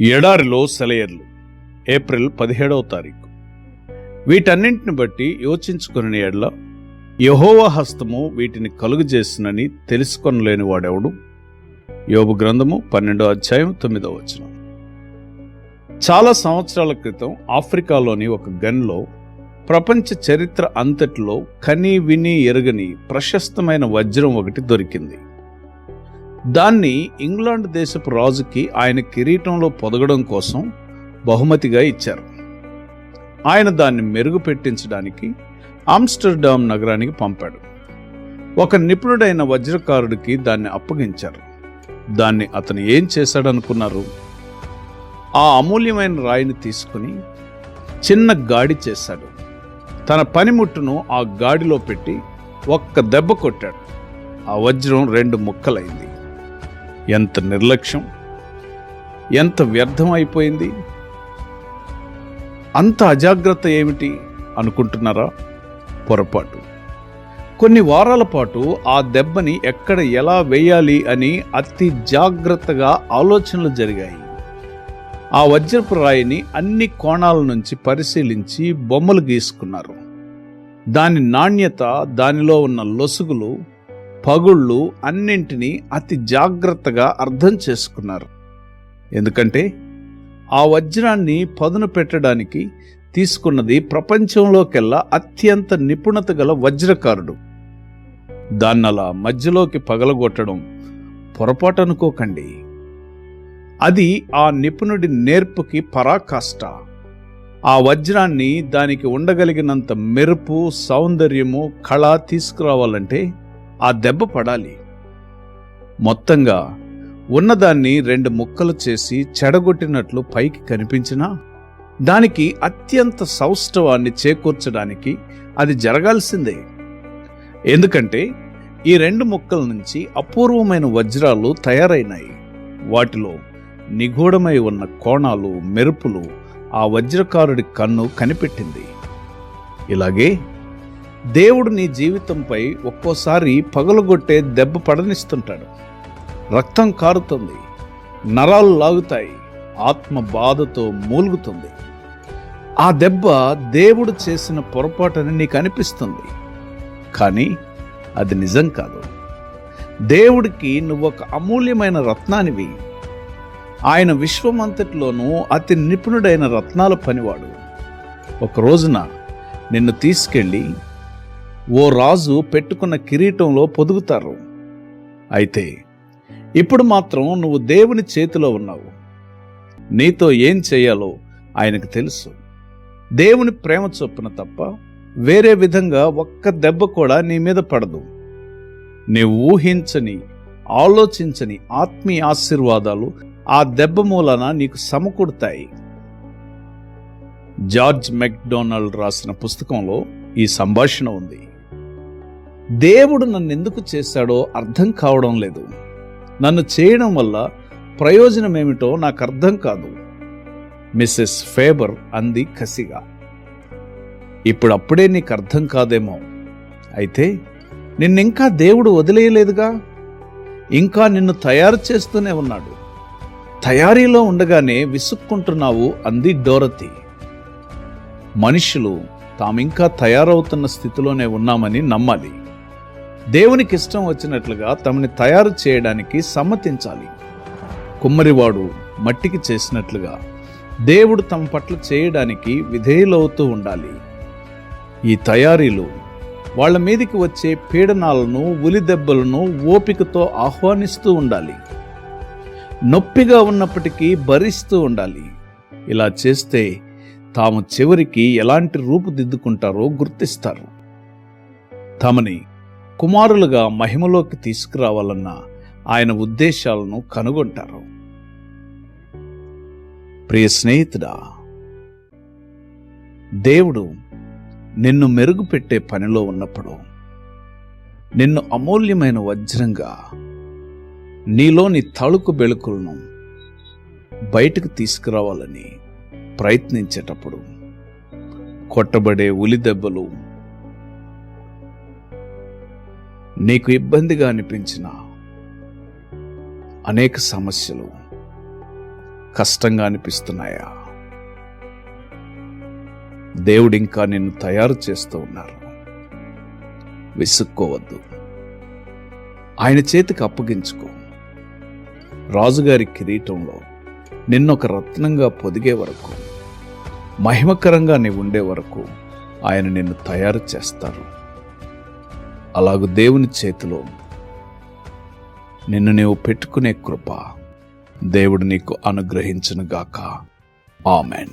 ఎడారిలో సెలయర్లు. ఏప్రిల్ పదిహేడవ తారీఖు. వీటన్నింటిని బట్టి యోచించుకుని ఎడల యహోవ హస్తము వీటిని కలుగజేసినని తెలుసుకొనలేని వాడెవడు? యోబు గ్రంథము పన్నెండో అధ్యాయం తొమ్మిదో వచనం. చాలా సంవత్సరాల క్రితం ఆఫ్రికాలోని ఒక గన్లో ప్రపంచ చరిత్ర అంతటిలో కని విని ఎరగని ప్రశస్తమైన వజ్రం ఒకటి దొరికింది. దాన్ని ఇంగ్లాండ్ దేశపు రాజుకి ఆయన కిరీటంలో పొదగడం కోసం బహుమతిగా ఇచ్చారు. ఆయన దాన్ని మెరుగుపెట్టించడానికి ఆమ్స్టర్డామ్ నగరానికి పంపాడు. ఒక నిపుణుడైన వజ్రకారుడికి దాన్ని అప్పగించారు. దాన్ని అతను ఏం చేశాడనుకున్నారు? ఆ అమూల్యమైన రాయిని తీసుకుని చిన్న గాడి చేశాడు. తన పనిముట్టును ఆ గాడిలో పెట్టి ఒక్క దెబ్బ కొట్టాడు. ఆ వజ్రం రెండు ముక్కలైంది. ఎంత నిర్లక్ష్యం ఎంత వ్యర్థం అయిపోయింది అంత అజాగ్రత్త ఏమిటి అనుకుంటున్నారా? పొరపాటు. కొన్ని వారాల పాటు ఆ దెబ్బని ఎక్కడ ఎలా వేయాలి అని అతి జాగ్రత్తగా ఆలోచనలు జరిగాయి. ఆ వజ్రపు రాయిని అన్ని కోణాల నుంచి పరిశీలించి బొమ్మలు గీసుకున్నారు. దాని నాణ్యత దానిలో ఉన్న లొసుగులు పగుళ్ళు అన్నింటినీ అతి జాగ్రత్తగా అర్థం చేసుకున్నారు. ఎందుకంటే ఆ వజ్రాన్ని పదును పెట్టడానికి తీసుకున్నది ప్రపంచంలోకెల్లా అత్యంత నిపుణత గల వజ్రకారుడు. దాన్నలా మధ్యలోకి పగలగొట్టడం పొరపాటు అనుకోకండి అది ఆ నిపుణుడి నేర్పుకి పరాకాష్ట. ఆ వజ్రాన్ని దానికి ఉండగలిగినంత మెరుపు సౌందర్యము కళ తీసుకురావాలంటే ఆ దెబ్బ పడాలి. మొత్తంగా ఉన్నదాన్ని రెండు ముక్కలు చేసి చెడగొట్టినట్లు పైకి కనిపించినా దానికి అత్యంత సౌష్ఠవాన్ని చేకూర్చడానికి అది జరగాల్సిందే. ఎందుకంటే ఈ రెండు ముక్కల నుంచి అపూర్వమైన వజ్రాలు తయారైనాయి. వాటిలో నిగూఢమై ఉన్న కోణాలు మెరుపులు ఆ వజ్రకారుడి కన్ను కనిపెట్టింది. ఇలాగే దేవుడు నీ జీవితంపై ఒక్కోసారి పగలగొట్టే దెబ్బ పడనిస్తుంటాడు. రక్తం కారుతుంది. నరాలు లాగుతాయి. ఆత్మ బాధతో మూలుగుతుంది. ఆ దెబ్బ దేవుడు చేసిన పొరపాటని నీకు అనిపిస్తుంది. కానీ అది నిజం కాదు. దేవుడికి నువ్వు ఒక అమూల్యమైన రత్నానివి. ఆయన విశ్వమంతటిలోనూ అతి నిపుణుడైన రత్నాల పనివాడు. ఒక రోజున నిన్ను తీసుకెళ్ళి ఓ రాజు పెట్టుకున్న కిరీటంలో పొదుగుతారు. అయితే ఇప్పుడు మాత్రం నువ్వు దేవుని చేతిలో ఉన్నావు. నీతో ఏం చేయాలో ఆయనకు తెలుసు. దేవుని ప్రేమ చొప్పున తప్ప వేరే విధంగా ఒక్క దెబ్బ కూడా నీ మీద పడదు. నీవు ఊహించని ఆలోచించని ఆత్మీయ ఆశీర్వాదాలు ఆ దెబ్బ మూలన నీకు సమకూడతాయి జార్జ్ మెక్డొనాల్డ్ రాసిన పుస్తకంలో ఈ సంభాషణ ఉంది. దేవుడు నన్ను ఎందుకు చేశాడో అర్థం కావడం లేదు. నన్ను చేయడం వల్ల ప్రయోజనం ఏమిటో నాకు అర్థం కాదు. మిస్సెస్ ఫేబర్ అంది కసిగా. ఇప్పుడు అప్పుడే నీకు అర్థం కాదేమో. అయితే నిన్నింకా దేవుడు వదిలేయలేదుగా? ఇంకా నిన్ను తయారు చేస్తూనే ఉన్నాడు. తయారీలో ఉండగానే విసుక్కుంటున్నావు అంది డోరతి. మనుషులు తామింకా తయారవుతున్న స్థితిలోనే ఉన్నామని నమ్మాలి. దేవునికి ఇష్టం వచ్చినట్లుగా తమని తయారు చేయడానికి సమ్మతించాలి. కుమ్మరివాడు మట్టికి చేసినట్లుగా దేవుడు తమ పట్ల చేయడానికి విధేయులవుతూ ఉండాలి. ఈ తయారీలు వాళ్ళ మీదికి వచ్చే పీడనాలను ఉలి దెబ్బలను ఓపికతో ఆహ్వానిస్తూ ఉండాలి. నొప్పిగా ఉన్నప్పటికీ భరిస్తూ ఉండాలి. ఇలా చేస్తే తాము చివరికి ఎలాంటి రూపుదిద్దుకుంటారో గుర్తిస్తారు. తమని కుమారులుగా మహిమలోకి తీసుకురావాలన్న ఆయన ఉద్దేశాలను కనుగొంటారు. ప్రియ స్నేహితుడా దేవుడు నిన్ను మెరుగుపెట్టే పనిలో ఉన్నప్పుడు నిన్ను అమూల్యమైన వజ్రంగా నీలోని తళుకు బెళుకులను బయటకు తీసుకురావాలని ప్రయత్నించేటప్పుడు కొట్టబడే ఉలి నీకు ఇబ్బందిగా అనిపించిన అనేక సమస్యలు కష్టంగా అనిపిస్తున్నాయా? దేవుడు ఇంకా నిన్ను తయారు చేస్తూ ఉన్నారు. విసుక్కోవద్దు. ఆయన చేతికి అప్పగించుకో. రాజుగారి కిరీటంలో నిన్నొక రత్నంగా పొదిగే వరకు మహిమకరంగా నీవు ఉండే వరకు ఆయన నిన్ను తయారు చేస్తారు. అలాగు దేవుని చేతిలో నిన్ను నీవు పెట్టుకునే కృప దేవుడు నీకు అనుగ్రహించునుగాక. ఆమెన్.